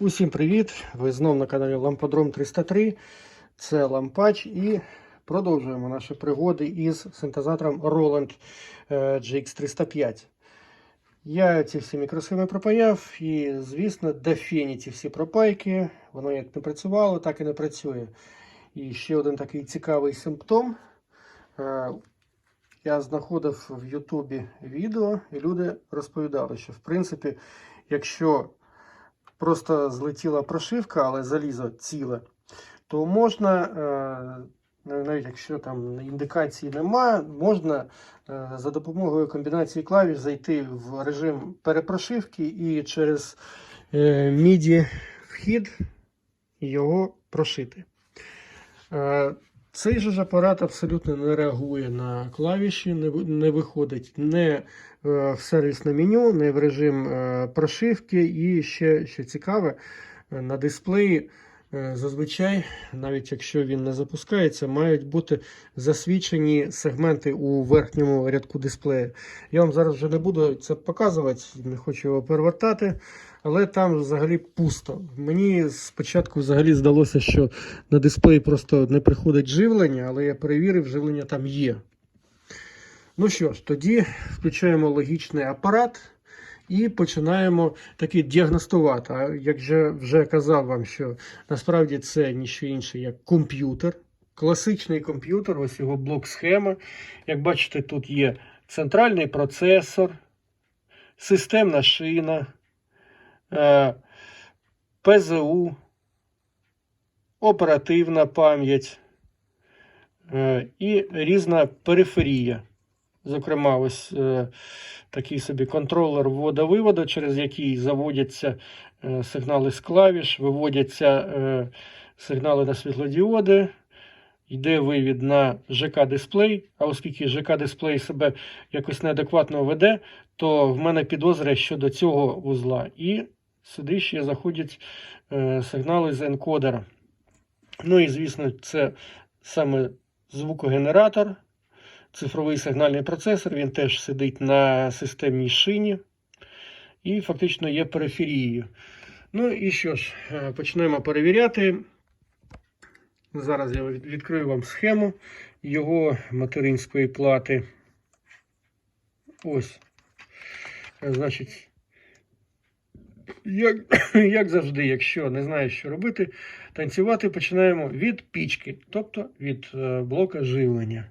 Усім привіт! Ви знов на каналі Ламподром 303. Це Лампач і продовжуємо наші пригоди із синтезатором Roland е, GX305. Я ці всі мікросхеми пропаяв і, звісно, до фені ці всі пропайки. Воно як не працювало, так і не працює. І ще один такий цікавий симптом. Е, Я знаходив в Ютубі відео, і люди розповідали, що в принципі, якщо просто злетіла прошивка, але залізо ціле, то можна, е, навіть якщо там індикації немає, можна е, за допомогою комбінації клавіш зайти в режим перепрошивки і через е, MIDI вхід його прошити. Цей же ж апарат абсолютно не реагує на клавіші, не, виходить не е, в сервісне меню, не в режим е, прошивки. І ще, ще цікаве, е, на дисплеї зазвичай, навіть якщо він не запускається, мають бути засвідчені сегменти у верхньому рядку дисплею. Я вам зараз вже не буду це показувати, не хочу його перевертати. Але там взагалі пусто. Мені спочатку взагалі здалося, що на дисплеї просто не приходить живлення, але я перевірив, живлення там є. Ну що ж, тоді включаємо логічний апарат і починаємо таки діагностувати. А як же вже казав вам, що насправді це ніщо інше, як комп'ютер. Класичний комп'ютер, ось його блок схема. Як бачите, тут є центральний процесор, системна шина. Е, ПЗУ, оперативна пам'ять е, і різна периферія. Зокрема, ось е, такий собі контролер ввода-виводу, через який заводяться е, сигнали з клавіш, виводяться е, сигнали на світлодіоди. Йде вивід на ЖК-дисплей, а оскільки ЖК-дисплей себе якось неадекватно веде, то в мене підозра щодо цього вузла. І сюди ще заходять е, сигнали з енкодера. Ну і, звісно, це саме звукогенератор, цифровий сигнальний процесор. Він теж сидить на системній шині і фактично є периферією. Ну і що ж, е, почнемо перевіряти. Зараз я відкрию вам схему його материнської плати. Ось. Е, Значить, як, як завжди, якщо не знаєш, що робити, танцювати починаємо від пічки, тобто від е, блока живлення.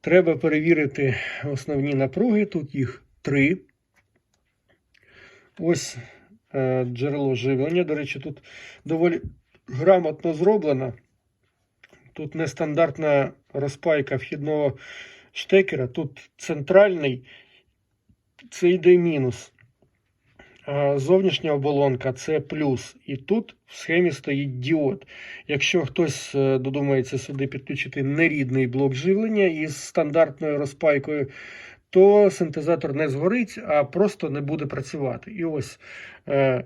Треба перевірити основні напруги, тут їх три. Ось е, джерело живлення. До речі, тут доволі грамотно зроблено. Тут нестандартна розпайка вхідного штекера. Тут центральний, це йде мінус. А Зовнішня оболонка це плюс. І тут в схемі стоїть діод. Якщо хтось е, додумається сюди підключити нерідний блок живлення із стандартною розпайкою, то синтезатор не згорить, а просто не буде працювати. І ось е,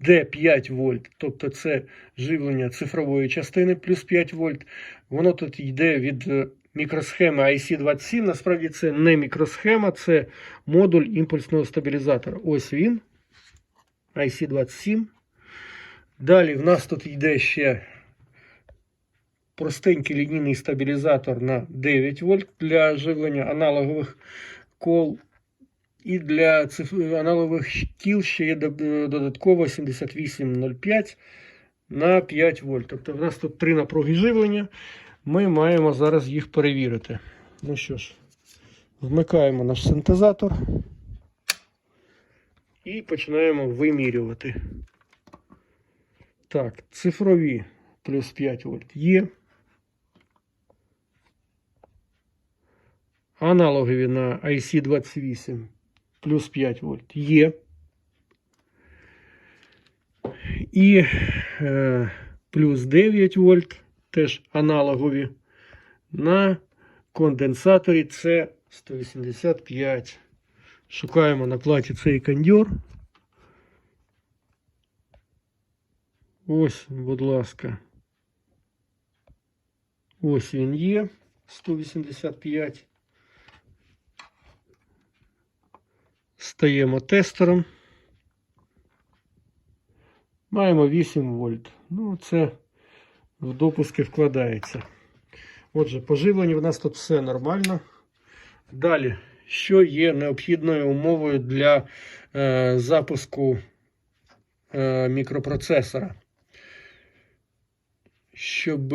де 5 вольт, тобто це живлення цифрової частини плюс 5 вольт, воно тут йде від е, мікросхеми IC27. Насправді це не мікросхема, це модуль імпульсного стабілізатора. Ось він. IC27. Далі в нас тут йде ще простенький лінійний стабілізатор на 9 вольт для живлення аналогових кол. І для аналогових кіл ще є додатково 7805 на 5 вольт. Тобто в нас тут три напруги живлення. Ми маємо зараз їх перевірити. Ну що ж, вмикаємо наш синтезатор і починаємо вимірювати. Так, цифрові плюс 5 вольт є. Аналогові на IC28 плюс 5 вольт є. І е, плюс 9 вольт теж аналогові на конденсаторі це 185. Шукаємо на платі цей кондьор. Ось, будь ласка. Ось він є. 185. Стаємо тестером. Маємо 8 вольт. Ну, це в допуски вкладається. Отже, по живленню в нас тут все нормально. Далі, що є необхідною умовою для е, запуску е, мікропроцесора? Щоб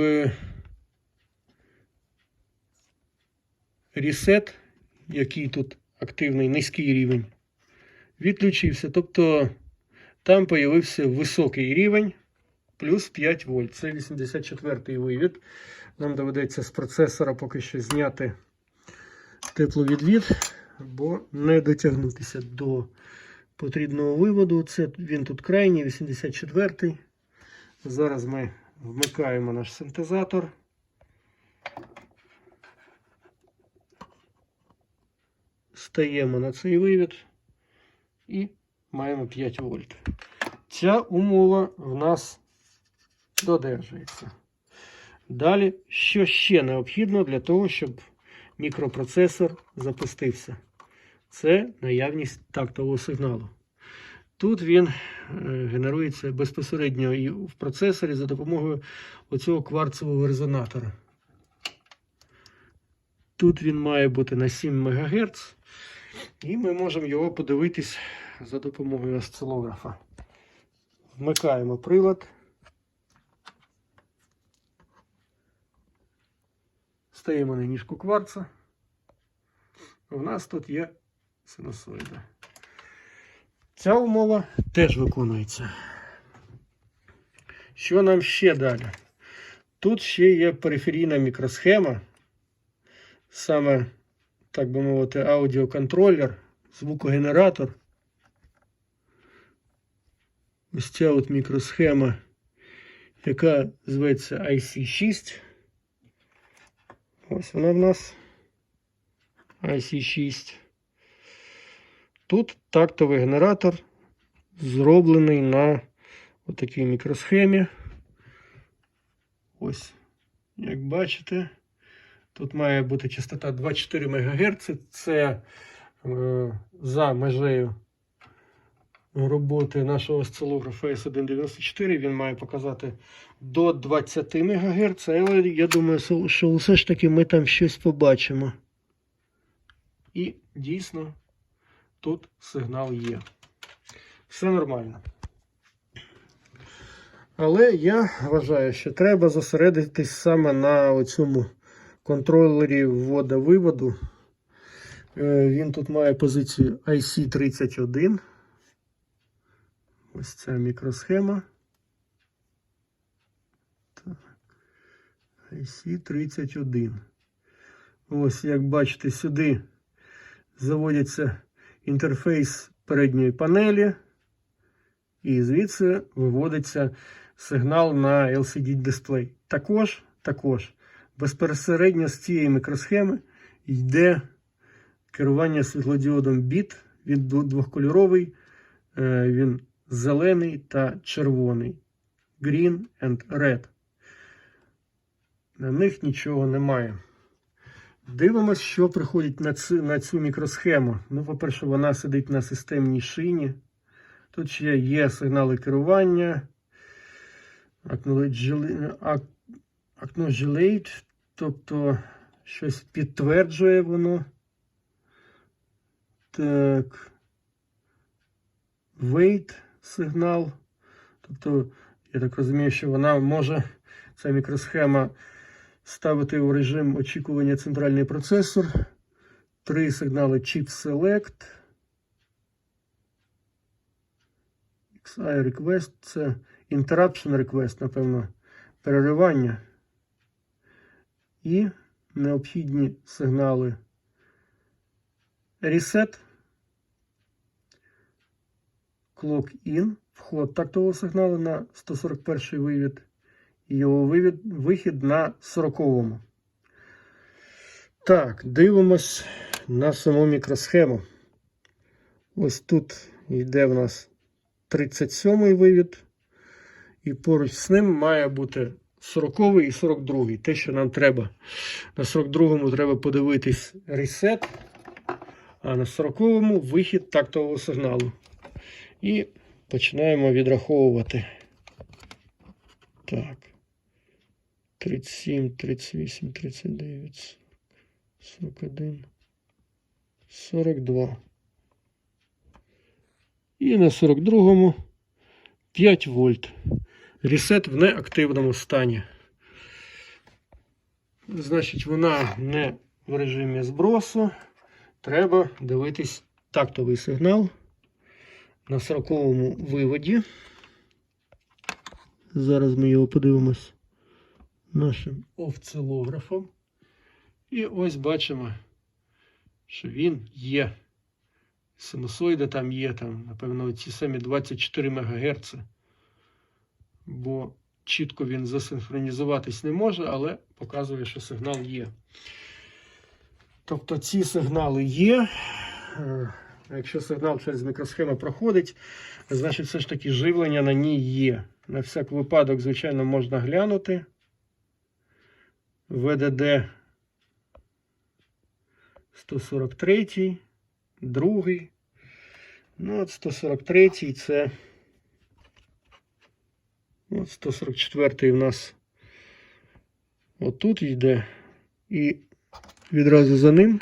ресет, який тут активний низький рівень, відключився. Тобто там появився високий рівень плюс 5 вольт. Це 84-й вивід. Нам доведеться з процесора поки що зняти тепловідвід, бо не дотягнутися до потрібного виводу. Це він тут крайній, 84-й. Зараз ми вмикаємо наш синтезатор. Стаємо на цей вивід і маємо 5 вольт. Ця умова в нас додержується. Далі, що ще необхідно для того, щоб мікропроцесор запустився? Це наявність тактового сигналу. Тут він е, генерується безпосередньо і в процесорі за допомогою оцього кварцевого резонатора. Тут він має бути на 7 МГц, і ми можемо його подивитись за допомогою осцилографа. Вмикаємо прилад. Стаємо на ніжку кварца. У нас тут є синусоїда. Ця умова теж виконується. Що нам ще далі? Тут ще є периферійна мікросхема, саме, так би мовити, аудіоконтролер, звукогенератор. Ось ця от мікросхема, яка зветься IC6. Ось вона в нас IC6. Тут тактовий генератор зроблений на отакій мікросхемі. Ось, як бачите, тут має бути частота 24 МГц. Це е, за межею роботи нашого осцилографа S194. Він має показати до 20 МГц, але я думаю, що все ж таки ми там щось побачимо. І дійсно тут сигнал є. Все нормально. Але я вважаю, що треба зосередитись саме на цьому контролері ввода-виводу. Е, Він тут має позицію IC31. Ось ця мікросхема. Так. IC31. Ось, як бачите, сюди заводиться інтерфейс передньої панелі, і звідси виводиться сигнал на LCD дисплей. Також, також безпосередньо з цієї мікросхеми йде керування світлодіодом BIT. Він двохкольоровий, е, він зелений та червоний. Green and red. На них нічого немає. Дивимось, що приходить на цю, на цю мікросхему. Ну, по-перше, вона сидить на системній шині. Тут ще є сигнали керування. Acknowledge, тобто щось підтверджує воно. Так. Wait сигнал. Тобто, я так розумію, що вона може, ця мікросхема, ставити у режим очікування центральний процесор. Три сигнали Chip Select. XI Request це Interruption Request, напевно, переривання. І необхідні сигнали Reset. Clock in, вход тактового сигналу на 141 вивід і його вивід, вихід на 40-му. Так, дивимось на саму мікросхему. Ось тут йде в нас 37-й вивід, і поруч з ним має бути 40-й і 42-й. Те, що нам треба. На 42-му треба подивитись ресет, а на 40-му вихід тактового сигналу. І починаємо відраховувати. Так. 37, 38, 39, 41, 42. І на 42-му 5 вольт. Ресет в неактивному стані. Значить, вона не в режимі збросу. Треба дивитись тактовий сигнал на 40-му виводі. Зараз ми його подивимось нашим овцилографом. І ось бачимо, що він є. Синусоїди там є, там, напевно, ці самі 24 МГц. Бо чітко він засинхронізуватись не може, але показує, що сигнал є. Тобто ці сигнали є. Якщо сигнал через мікросхему проходить, значить все ж таки живлення на ній є. На всяк випадок, звичайно, можна глянути. ВДД 143, другий. Ну, от 143 це. От 144 в нас отут йде. І відразу за ним.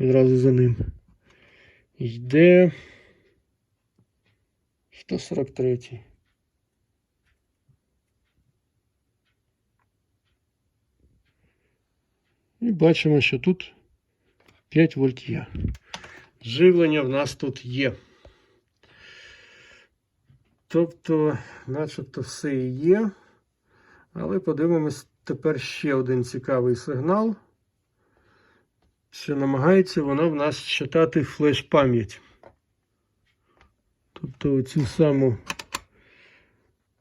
Відразу за ним. Йде 143. І бачимо, що тут 5 вольт є. Живлення в нас тут є. Тобто, начебто все і є. Але подивимось тепер ще один цікавий сигнал. Що намагається вона в нас читати флеш-пам'ять. Тобто оцю саму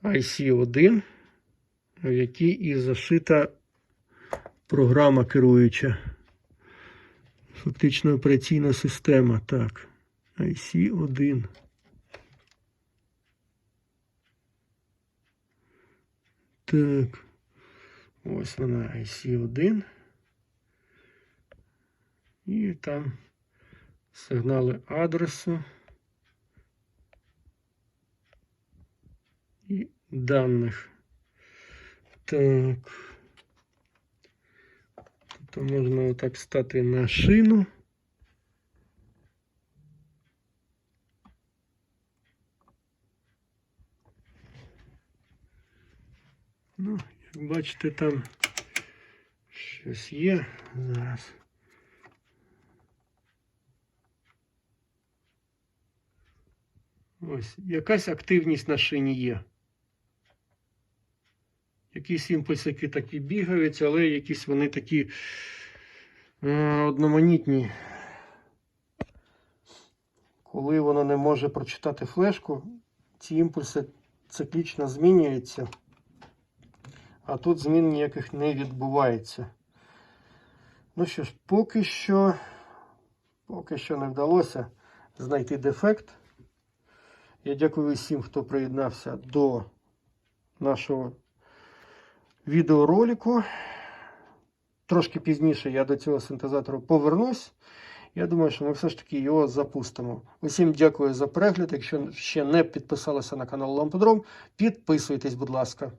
IC1, в якій і зашита програма керуюча. Фактично операційна система. Так. IC1. Так. Ось вона IC1. І там сигнали адресу і даних. Так. Тобто можна отак стати на шину. Ну, як бачите, там щось є зараз. Ось, якась активність на шині є. Якісь імпульсики такі бігають, але якісь вони такі е, одноманітні. Коли воно не може прочитати флешку, ці імпульси циклічно змінюються, а тут змін ніяких не відбувається. Ну що ж, поки що, поки що не вдалося знайти дефект. Я дякую всім, хто приєднався до нашого відеоролику. Трошки пізніше я до цього синтезатору повернусь. Я думаю, що ми все ж таки його запустимо. Усім дякую за перегляд. Якщо ще не підписалися на канал Ламподром, підписуйтесь, будь ласка.